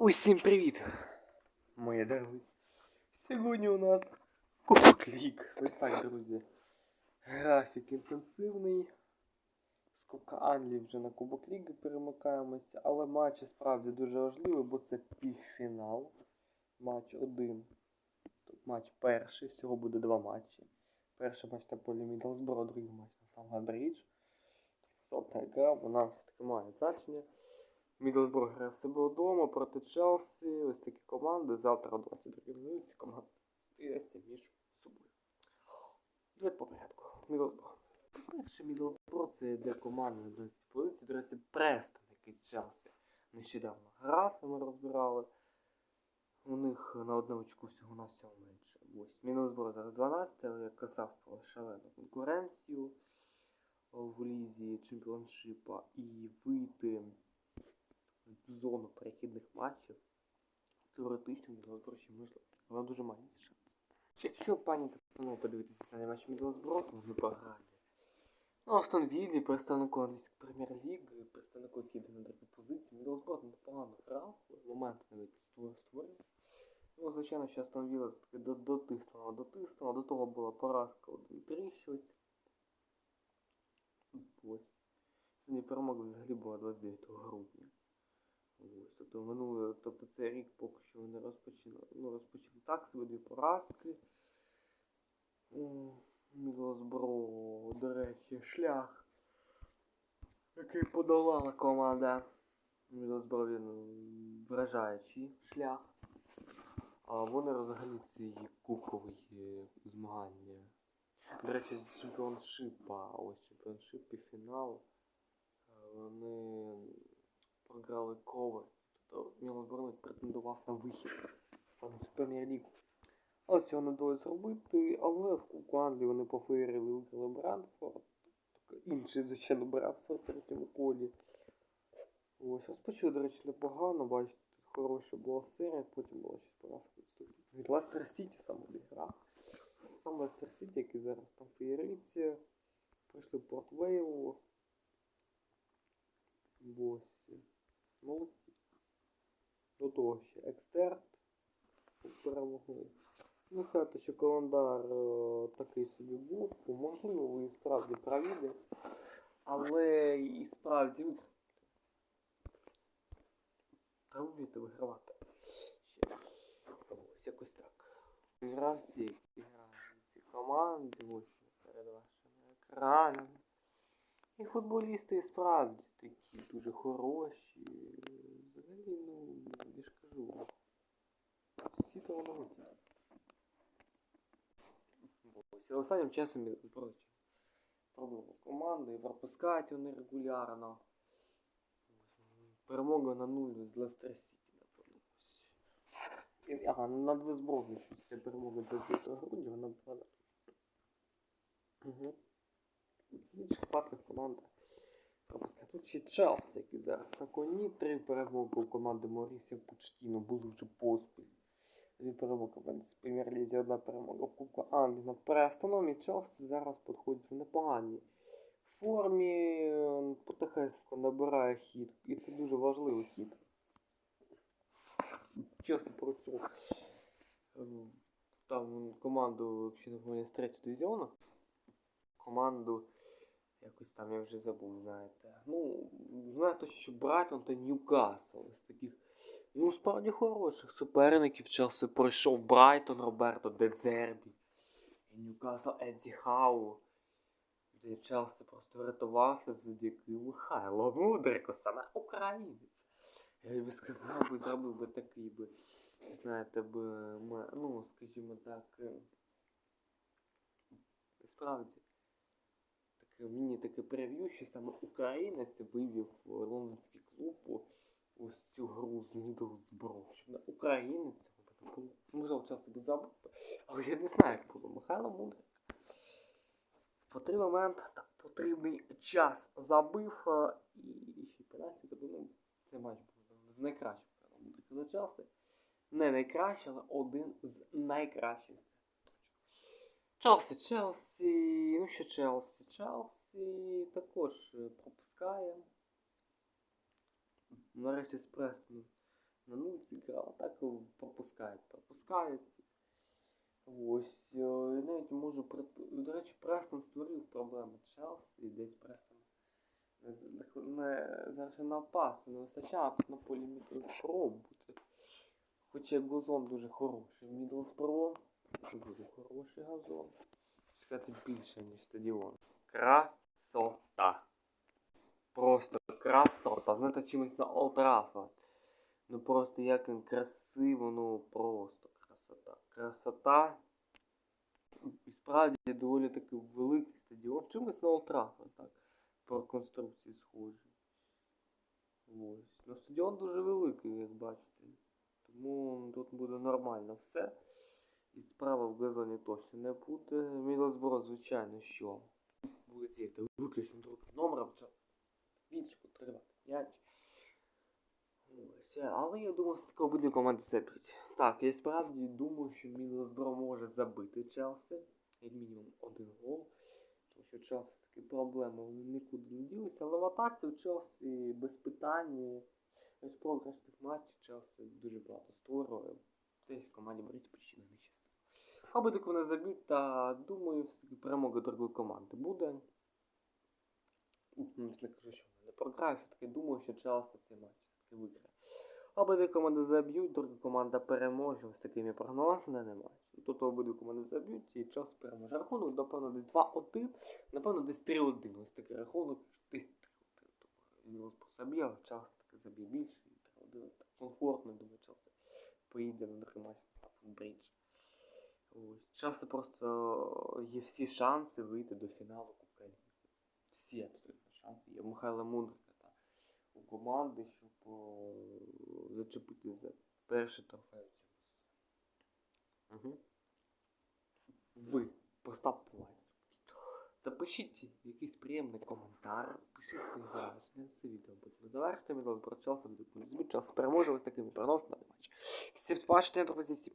Усім привіт! Мої дорогі. Сьогодні у нас Кубок Ліг. Ось так, друзі. Графік інтенсивний. З Кубка Англії вже на Кубок Ліги перемикаємося, але матч справді дуже важливий, бо це півфінал. Матч один. Тут матч перший, всього буде два матчі. Перший матч на полі Мідлсборо, другий матч на Стамгад-Брідж. Солта гра, вона все-таки має значення. Мідлсбург грає в себе вдома проти Челсі. Ось такі команди. Завтра о 22 минуті команда зустрінеться між собою. Давайте по порядку. Мідлсбург. Перше Мідлсбург це для команди на 12 позиції. До речі, Престон, який з Челсі нещодавно грав, ми розбирали. У них на одне очку всього на всього менше. Ось Мідлсбург зараз 12, але я казав про шалену конкуренцію в лізі чемпіоншипа і вийти в зону перехідних матчів теоретично Мідлсбро ще можливо. Вона дуже маленький шанс. Якщо пані панове подивитися на матч Мідлсбро, то вони програли. Ну, Астон Віллі, представнику англійської прем'єр-ліги, представнику, який на другій позиції, Мідлсбро непогано грав, моменти навіть створ- Ну, звичайно, що Астон Вілла все-таки дотиснула, дотиснула, до того була поразка 1-3 щось. Ось. Сьогодні перемога взагалі була 29 грудня. Ось, тобто минуле, тобто цей рік поки що вони розпочали, ну, розпочали так собі дві поразки. М, Мідлсбро, до речі, шлях, який подолала команда. Мідлсбро він вражаючий шлях. А вони взагалі ці кубкові змагання. До речі, з чемпіоншипа, ось чемпіоншип півфінал. е, Вони програли ковер. Тобто Мілосборник претендував на вихід саме з прем'єр-лігу. Але цього не вдалося зробити, але в Кубку Англії вони пофеєрили виграли Брандфорд. Інший, звичайно, Брандфорд в третьому колі. Ось, розпочали, до речі, непогано, бачите, тут хороша була серія, потім була щось поразка від Лестер Сіті саме обіграв. Сам Лестер Сіті, який зараз там феєриться. Прийшли Порт Вейл. Ось. Молодці. До того ще екстерт перемогли. Не сказати, що календар е, такий собі був. Можливо, ви і справді праві десь. Але і справді ви та вмієте вигравати. Ще. Ось якось так. Гра ці, гра ці команди, ось перед вашими екранами. І футболісти і справді такі дуже хороші. Взагалі, ну, я ж кажу. Всі талановиті. Ось, останнім часом я прочі. Пробував команду і пропускають вони регулярно. Перемога на нуль з Лестер Сіті, напевно. Ага, ну, над Весбровні щось ця перемога 25 грудня, вона була. Угу. В інших випадках команда. Тут ще Челсі, який зараз на коні. Три перемоги у команди Морісія Пучтіно були вже поспіль. Дві перемоги в прем'єр-лізі, одна перемога в Кубку Англії над Престоном. І Челсі зараз підходить в непоганій формі. Потихеньку набирає хід. І це дуже важливий хід. Челсі пройшов е, там команду, якщо не помиляюсь, з третього дивізіону. Команду якось там я вже забув, знаєте. Ну, точно, що Брайтон та Ньюкасл з таких, ну, справді хороших суперників. Челсі пройшов Брайтон Роберто Дедзербі. І Ньюкасл Едді Хау. Де Челсі просто врятувався завдяки Михайло Мудрику, саме українець. Я би сказав, би, зробив би такий би, знаєте, би, ну, скажімо так, е, справді мені таке прев'ю, що саме українець вивів лондонський клуб ось цю гру з Мідлсбро. Щоб на українець цього було. Можливо, час би забув, але я не знаю, як було. Михайло Мудрик. В потрібний момент так потрібний час забив і ще пенальті забив. Ну, цей матч був з найкращим Михайло Мудрик за Челсі. Не найкращий, але один з найкращих. Челсі, Челсі. Ну що Челсі? Челсі також е, пропускає. Нарешті з Престоном на нуль зіграв, а так е, пропускають, пропускають. Ось, е, і навіть можу До речі, Престон створив проблеми Челсі, десь Престон не, з- не завжди не вистачає тут на полі Мідлспро бути. Хоча газон дуже хороший. Мідлспро дуже хороший газон. Сказати більше, ніж стадіон. Красота. Просто красота. Знаєте, чимось на Олд. Ну просто як він красиво, ну просто красота. Красота. І справді доволі таки великий стадіон. Чимось на Олд так. По конструкції схожий. Ось. Ну стадіон дуже великий, як бачите. Тому тут буде нормально все. І справа в газоні точно не буде. Мілосбро, звичайно, що. Буде діяти виключно другим номером час. Більшку тривати м'яч. Е, але я думаю, все-таки обидві команди заб'ють. Так, я справді думаю, що Мілосбро може забити Челсі. Як мінімум один гол. Тому що Челсі такі проблеми, вони нікуди не ділися. Але в атаці у Челсі без питань. Ось в матчів Челсі дуже багато створює. Десь в команді Борисі почти не щастить. Обидві вони заб'ють, та думаю, все-таки перемога другої команди буде. Ну, Не кажу, що не програють, все-таки думаю, що Челсі цей матч все-таки виграє. Обидві команди заб'ють, друга команда переможе. Ось такими прогнозами на матч. Тут обидві команди заб'ють і Челсі переможе. Рахунок, напевно, десь 2-1, напевно, десь 3-1. Ось такий рахунок, десь 3-1. Заб'є, а Челсі таки заб'є більше. і 3-1. Так комфортно, думаю, Челсі поїде на другий матч на Футбридж. Ось. Челсі просто є всі шанси вийти до фіналу Кубка Ліги. Всі абсолютно шанси. Є Михайла Мудрика та у команди, щоб о, зачепити за перший трофей. Угу. Ви поставте лайк. Запишіть якийсь приємний коментар, пишіть свої враження, це відео буде завершити, відео про Челсі буде Челсі переможе ось такими переносами матч. Всім побачення, друзі, всі.